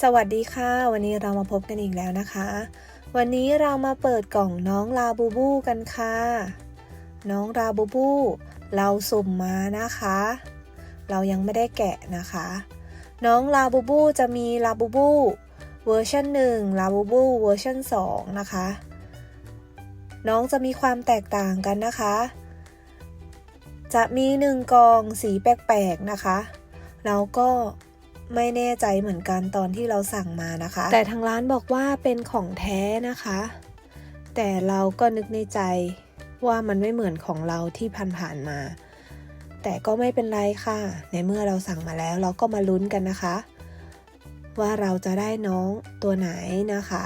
สวัสดีค่ะ วันนี้เรามาพบกันอีกแล้วนะคะ วันนี้เรามาเปิดกล่องน้องลาบูบูกันค่ะ น้องลาบูบู เราสุ่มมานะคะ เรายังไม่ได้แกะนะคะ น้องลาบูบูจะมีลาบูบูเวอร์ชัน1ลาบูบูเวอร์ชัน2นะคะ น้องจะมีความแตกต่างกันนะคะ จะมีหนึ่งกองสีแปลกๆนะคะ แล้วก็ ไม่แน่ใจเหมือนกันตอนที่เราสั่งมานะคะ แต่ทางร้านบอกว่าเป็นของแท้นะคะ แต่เราก็นึกในใจว่ามันไม่เหมือนของเราที่ผ่านๆมา แต่ก็ไม่เป็นไรค่ะ ในเมื่อเราสั่งมาแล้วเราก็มาลุ้นกันนะคะ ว่าเราจะได้น้องตัวไหนนะคะ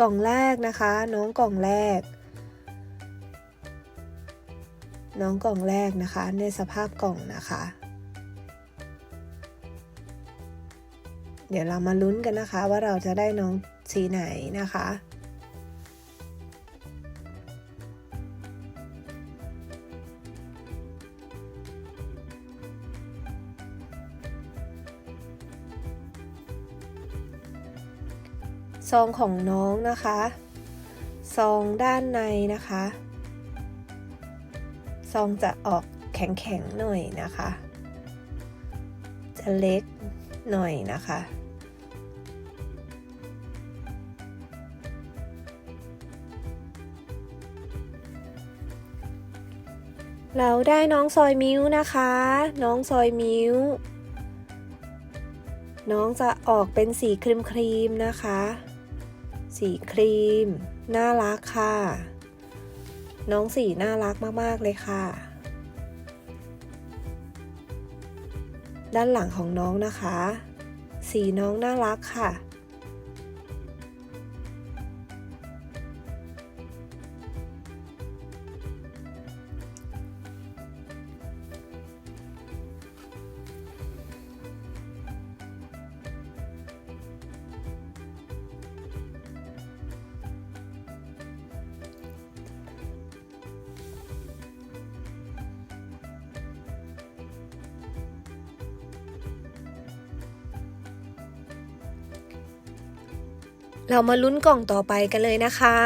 กล่องแรกนะคะ น้องกล่องแรก น้องกล่องแรกนะคะ ในสภาพกล่องนะคะ เดี๋ยวเรามาลุ้นกันนะคะว่าเราจะได้น้องสีไหนนะคะซองของน้องนะคะ ซองด้านในนะคะ ซองจะออกแข็งๆหน่อยนะคะ จะเล็กหน่อยนะคะ เราได้น้องซอยมิ้วนะคะ น้องซอยมิ้ว น้องจะออกเป็นสีครีมครีมๆนะคะ สีครีม น่ารักค่ะ น้องสีน่ารักมาก ๆ เลยค่ะ ด้านหลังของน้องนะคะ สีน้องน่ารักค่ะ เรามาลุ้นกล่องต่อไปกันเลยนะคะ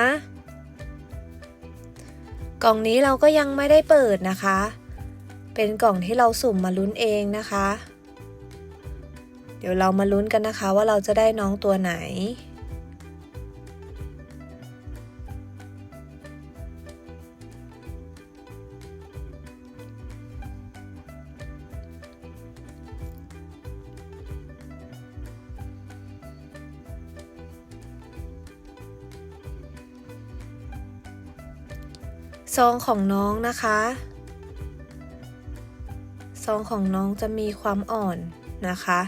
กล่องนี้เราก็ยังไม่ได้เปิดนะคะ เป็นกล่องที่เราสุ่มมาลุ้นเองนะคะ เดี๋ยวเรามาลุ้นกันนะคะว่าเราจะได้น้องตัวไหน ซองของน้องนะคะ ซองของน้องจะมีความอ่อนนะคะ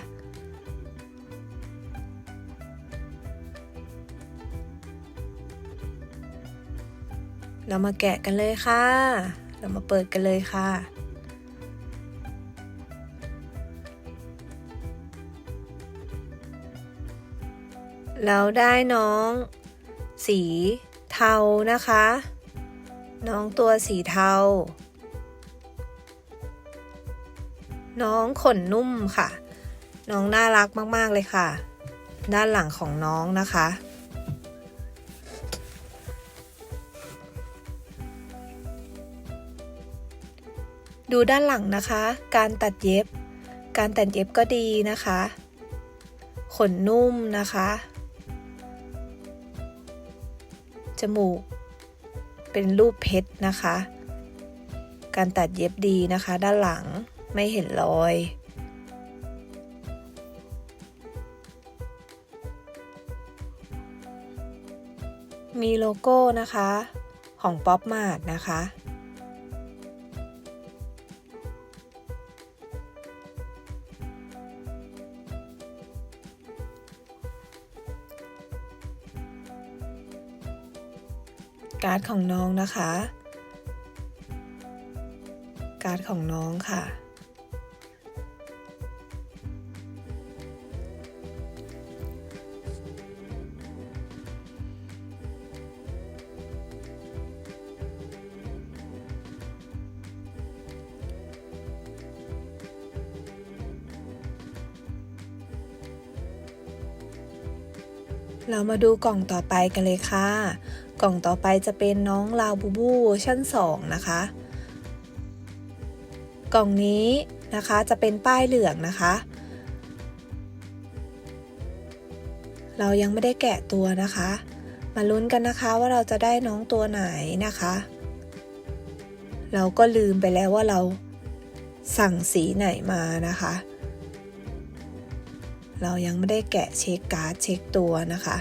เรามาแกะกันเลยค่ะ เรามาเปิดกันเลยค่ะเราได้น้อง สีเทานะคะ น้องตัวสีเทา น้องขนนุ่มค่ะ น้องน่ารักมาก ๆ เลยค่ะ ด้านหลังของน้องนะคะ ดูด้านหลังนะคะ การตัดเย็บ การตัดเย็บก็ดีนะคะ ขนนุ่มนะคะ จมูก เป็นรูปเพชรนะคะ การตัดเย็บดีนะคะ ด้านหลังไม่เห็นรอย มีโลโก้นะคะ ของป๊อปมาดนะคะ การ์ดของน้องนะคะ การ์ดของน้องค่ะ เรามาดูกล่องต่อไปกันเลยค่ะ กล่องต่อไปจะเป็นน้องลาวบูบูเวอร์ชัน2 นะคะ กล่องนี้นะคะจะเป็นป้ายเหลืองนะคะ เรายังไม่ได้แกะตัวนะคะ มาลุ้นกันนะคะว่าเราจะได้น้องตัวไหนนะคะ เราก็ลืมไปแล้วว่าเราสั่งสีไหนมานะคะ เรายังไม่ได้แกะเช็คการ์ดเช็คตัวนะคะ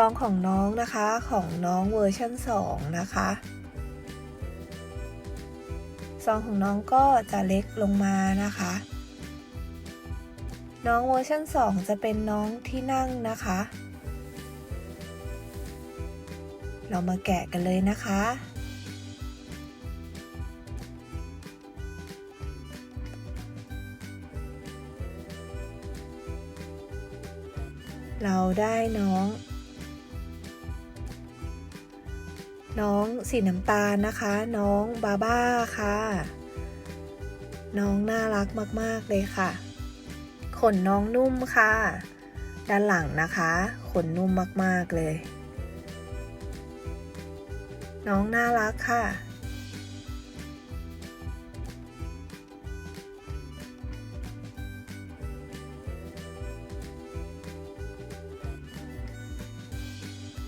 ซองของน้องนะคะของน้องเวอร์ชัน2 นะคะ ซองของน้องก็จะเล็กลงมานะคะ น้องเวอร์ชัน2 จะเป็นน้องที่นั่งนะคะ เรามาแกะกันเลยนะคะเราได้น้อง น้องสีน้ำตาลนะคะ น้องบาบ้าค่ะ น้องน่ารักมากๆเลยค่ะ ขนน้องนุ่มค่ะ ด้านหลังนะคะ ขนนุ่มมากๆเลย น้องน่ารักค่ะ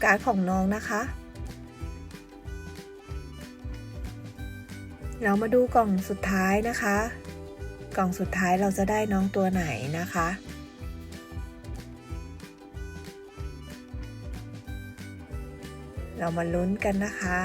การของน้องนะคะ เรามาดูกล่องสุดท้ายนะคะ กล่องสุดท้ายเราจะได้น้องตัวไหนนะคะ เรามาลุ้นกันนะคะ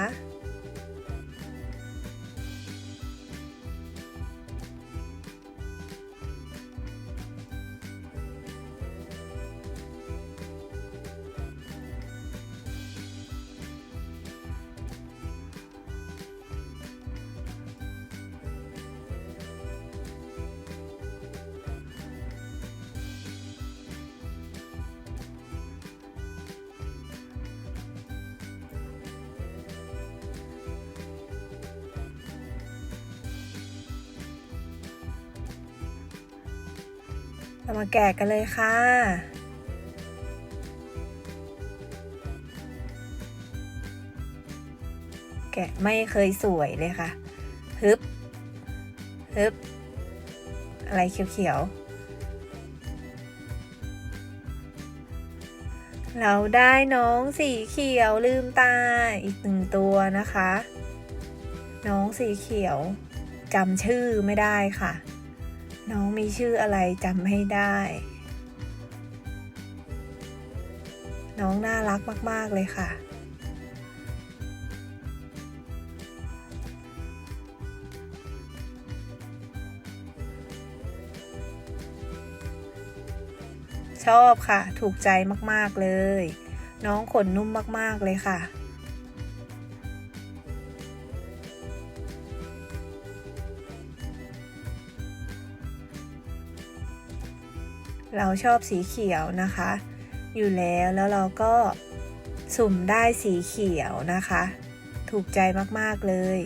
เรามาแกะกันเลยค่ะแกะไม่เคยสวยเลยค่ะ ฮึบ ฮึบ อะไรเขียวๆ เราได้น้องสีเขียวลืมตาอีกหนึ่งตัวนะคะ น้องสีเขียวจำชื่อไม่ได้ค่ะ น้องมีชื่ออะไรจำให้ได้ น้องน่ารักมาก ๆ เลยค่ะ ชอบค่ะ ถูกใจมาก ๆ เลย น้องขนนุ่มมาก ๆ เลยค่ะ เราชอบสีเขียวนะคะ อยู่แล้วแล้วเราก็สุ่มได้สีเขียวนะคะ ถูกใจมากๆเลย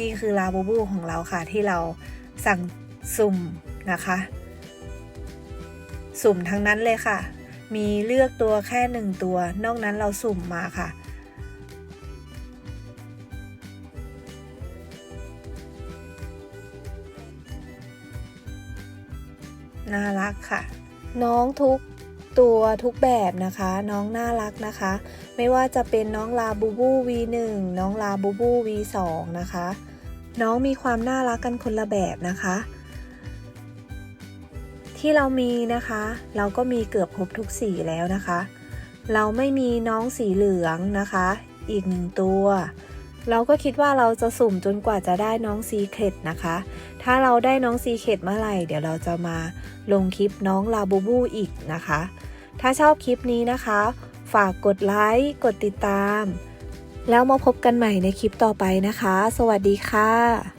นี่คือลาบูบูของเราค่ะที่เราสั่งสุ่มนะคะ สุ่มทั้งนั้นเลยค่ะ มีเลือกตัวแค่หนึ่งตัวนอกนั้นเราสุ่มมาค่ะ น่ารักค่ะ น้องทุกตัวทุกแบบนะคะ น้องน่ารักนะคะ ไม่ว่าจะเป็นน้องลาบูบู V1 น้องลาบูบู V2 นะคะ น้องมีความน่ารักกันคนละแบบนะคะ ที่เรามีนะคะ เราก็มีเกือบครบทุกสีแล้วนะคะ เราไม่มีน้องสีเหลืองนะคะ อีกหนึ่งตัว เราก็คิดว่าเราจะสุ่มจนกว่าจะได้น้องซีเคร็ดนะคะ ถ้าเราได้น้องซีเคร็ดเมื่อไหร่ เดี๋ยวเราจะมาลงคลิปน้องลาบูบูอีกนะคะ ถ้าชอบคลิปนี้นะคะ ฝากกดไลค์ กดติดตาม แล้วมาพบกันใหม่ในคลิปต่อไปนะคะ สวัสดีค่ะ